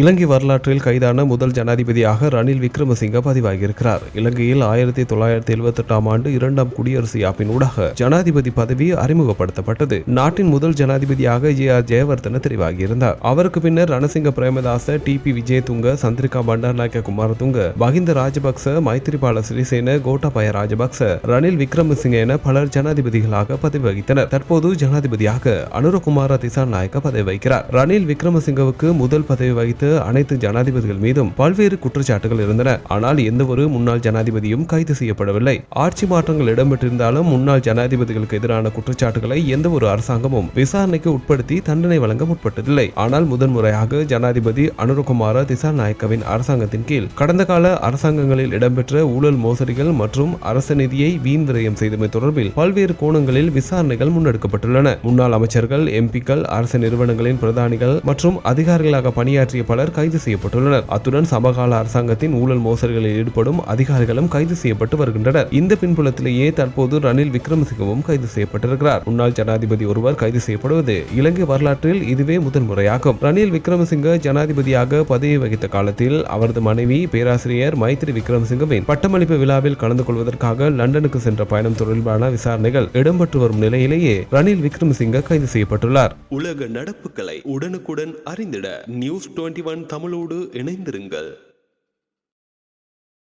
இலங்கை வரலாற்றில் கைதான முதல் ஜனாதிபதியாக ரணில் விக்ரமசிங்க பதிவாகியிருக்கிறார். இலங்கையில் ஆயிரத்தி தொள்ளாயிரத்தி எழுபத்தெட்டாம் ஆண்டு இரண்டாம் குடியரசு யாப்பின் ஊடாக ஜனாதிபதி பதவி அறிமுகப்படுத்தப்பட்டது. நாட்டின் முதல் ஜனாதிபதியாக ஜே ஆர் ஜெயவர்தன தெரிவாகியிருந்தார். அவருக்கு பின்னர் ரணசிங்க பிரேமதாச டி பி விஜயதுங்க சந்திரிகா பண்டாரநாயக்க குமாரதுங்க மஹிந்த ராஜபக்ச மைத்திரிபால சிறிசேன கோட்டாபய ராஜபக்ச ரணில் விக்ரமசிங்க என பலர் ஜனாதிபதிகளாக பதவி வகித்தனர் தற்போது ஜனாதிபதியாக அனுரகுமார திசாநாயக்க பதவி வகிக்கிறார். ரணில் விக்ரமசிங்கவுக்கு முதல் பதவி வகித்த அனைத்து ஜனாதிபதிகள் மீதும் பல்வேறு குற்றச்சாட்டுகள் இருந்தன. ஆனால் எந்த ஒரு முன்னாள் ஜனாதிபதியும் கைது செய்யப்படவில்லை. ஆட்சி மாற்றங்கள் இடம்பெற்றிருந்தாலும் முன்னாள் ஜனாதிபதிகளுக்கு எதிரான குற்றச்சாட்டுகளை எந்த ஒரு அரசாங்கமும் விசாரணைக்கு உட்படுத்தி தண்டனை வழங்க முற்பட்டதில்லை. ஆனால் முதன்முறையாக ஜனாதிபதி அனுரகுமார திசாநாயக்கவின் அரசாங்கத்தின் கீழ் கடந்த கால அரசாங்கங்களில் இடம்பெற்ற ஊழல் மோசடிகள் மற்றும் அரச நிதியை வீண் விரயம் செய்தமை தொடர்பில் பல்வேறு கோணங்களில் விசாரணைகள் முன்னெடுக்கப்பட்டுள்ளன. முன்னாள் அமைச்சர்கள் எம்பிக்கள் அரசு நிறுவனங்களின் பிரதானிகள் மற்றும் அதிகாரிகளாக பணியாற்றிய பலர் கைது செய்யப்பட்டுள்ளனர். அத்துடன் சமகால அரசாங்கத்தின் ஊழல் மோசடிகளில் ஈடுபடும் அதிகாரிகளும் கைது செய்யப்பட்டு வருகின்றனர். இந்த பின்புலத்திலேயே தற்போது ரணில் விக்ரமசிங்கவும் கைது செய்யப்பட்டிருக்கிறார். முன்னாள் ஜனாதிபதி ஒருவர் கைது செய்யப்படுவது இலங்கை வரலாற்றில் இதுவே முதல் முறையாகும் ரணில் விக்ரமசிங்க ஜனாதிபதியாக பதவி வகித்த காலத்தில் அவரது மனைவி பேராசிரியர் மைத்ரி விக்ரமசிங்கவின் பட்டமளிப்பு விழாவில் கலந்து கொள்வதற்காக லண்டனுக்கு சென்ற பயணம் தொடர்பான விசாரணைகள் இடம்பெற்று வரும் நிலையிலேயே ரணில் விக்ரமசிங்க கைது செய்யப்பட்டுள்ளார். உலக நடப்புகளை உடனுக்குடன் அறிந்திட நியூஸ் டுவெண்ட்டி ஒன் தமிழோடு இணைந்திருங்கள்.